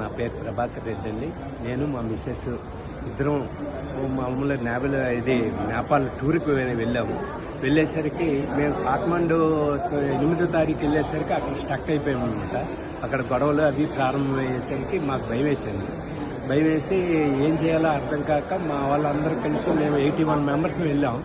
నా పేరు ప్రభాకర్ రెడ్డి అండి. నేను మా మిస్సెస్ ఇద్దరం మామూలు నేవల్ ఇది నేపాల్ టూర్కి వెళ్ళాము. వెళ్ళేసరికి మేము కాఠ్మండు ఎనిమిదో తారీఖు వెళ్ళేసరికి అక్కడ స్టక్ అయిపోయాము అనమాట అక్కడ గొడవలు అవి ప్రారంభమయ్యేసరికి మాకు భయం వేసింది. భయం వేసి ఏం చేయాలో అర్థం కాక మా వాళ్ళందరూ కలిసి మేము ఎయిటీ వన్ మెంబర్స్ వెళ్ళాం.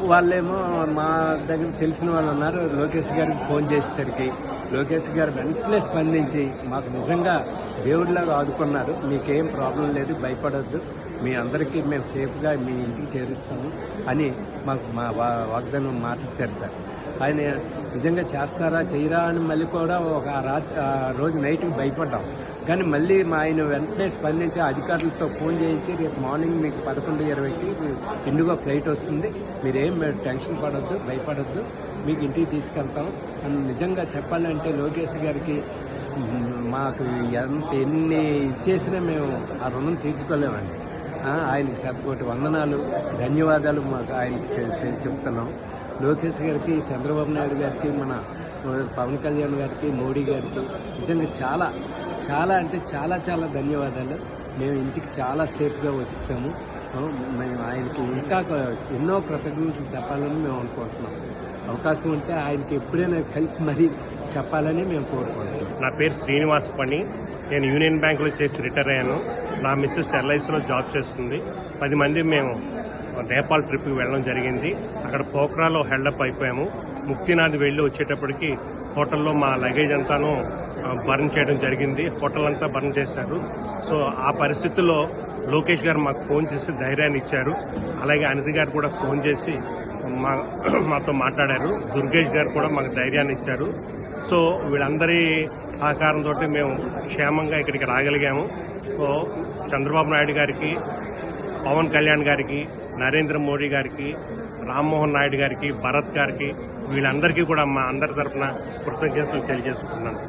వాళ్ళేమో మా దగ్గర తెలిసిన వాళ్ళు ఉన్నారు. లోకేష్ గారికి ఫోన్ చేసేసరికి లోకేష్ గారు వెంటనే స్పందించి మాకు నిజంగా దేవుడిలాగా ఆదుకున్నారు. మీకేం ప్రాబ్లం లేదు భయపడొద్దు. మీ అందరికీ మేము సేఫ్గా మీ ఇంటికి చేరుస్తాము అని మాకు మా వా- వాగ్దానం మాట ఇచ్చారు సార్. ఆయన నిజంగా చేస్తారా చేయరా అని మళ్ళీ కూడా ఒక రాత్రి ఆ రోజు నైట్కి భయపడ్డాం. కానీ మళ్ళీ మా ఆయన వెంటనే స్పందించి అధికారులతో ఫోన్ చేయించి రేపు మార్నింగ్ మీకు పదకొండు ఇరవైకి ఇండిగో ఫ్లైట్ వస్తుంది. మీరేం టెన్షన్ పడొద్దు భయపడొద్దు. మీకు ఇంటికి తీసుకెళ్తాం. అని నిజంగా చెప్పాలంటే లోకేష్ గారికి మాకు ఎంత ఎన్ని ఇచ్చేసినా మేము ఆ రుణం తీర్చుకోలేమండి. ఆయనకి శతకోటి వందనాలు ధన్యవాదాలు మాకు ఆయనకి చెప్తున్నాం. లోకేష్ గారికి చంద్రబాబు నాయుడు గారికి మన పవన్ కళ్యాణ్ గారికి మోడీ గారికి నిజంగా చాలా చాలా అంటే చాలా చాలా ధన్యవాదాలు. మేము ఇంటికి చాలా సేఫ్గా వచ్చేసాము. మేము ఆయనకి ఇంకా ఎన్నో కృతజ్ఞతలు చెప్పాలని మేము అనుకుంటున్నాం అవకాశం ఉంటే ఆయనకి ఎప్పుడైనా కలిసి మరీ చెప్పాలని మేము కోరుకుంటున్నాం. నా పేరు శ్రీనివాస్ పని. నేను యూనియన్ బ్యాంకులో చేసి రిటైర్ అయ్యాను. నా మిస్సెస్ ఎల్ఐసిలో జాబ్ చేస్తుంది. పది మంది మేము నేపాల్ ట్రిప్కి వెళ్ళడం జరిగింది. అక్కడ పోక్రాలో హెల్డప్ అయిపోయాము. ముక్తినాథ్ వెళ్ళి వచ్చేటప్పటికి హోటల్లో మా లగేజ్ అంతాను బర్న్ చేయడం జరిగింది. హోటల్ అంతా బర్న్ చేశారు. సో ఆ పరిస్థితుల్లో లోకేష్ గారు మాకు ఫోన్ చేసి ధైర్యాన్ని ఇచ్చారు. అలాగే అనిత గారు కూడా ఫోన్ చేసి మా మాతో మాట్లాడారు. దుర్గేష్ గారు కూడా మాకు ధైర్యాన్ని ఇచ్చారు. సో వీళ్ళందరి సహకారంతో మేము క్షేమంగా ఇక్కడికి రాగలిగాము. సో చంద్రబాబు నాయుడు గారికి పవన్ కళ్యాణ్ గారికి నరేంద్ర మోడీ గారికి రామ్మోహన్ నాయుడు గారికి భరత్ గారికి వీళ్ళందరికీ కూడా మా అందరి తరఫున కృతజ్ఞతలు తెలియజేసుకుంటున్నాను.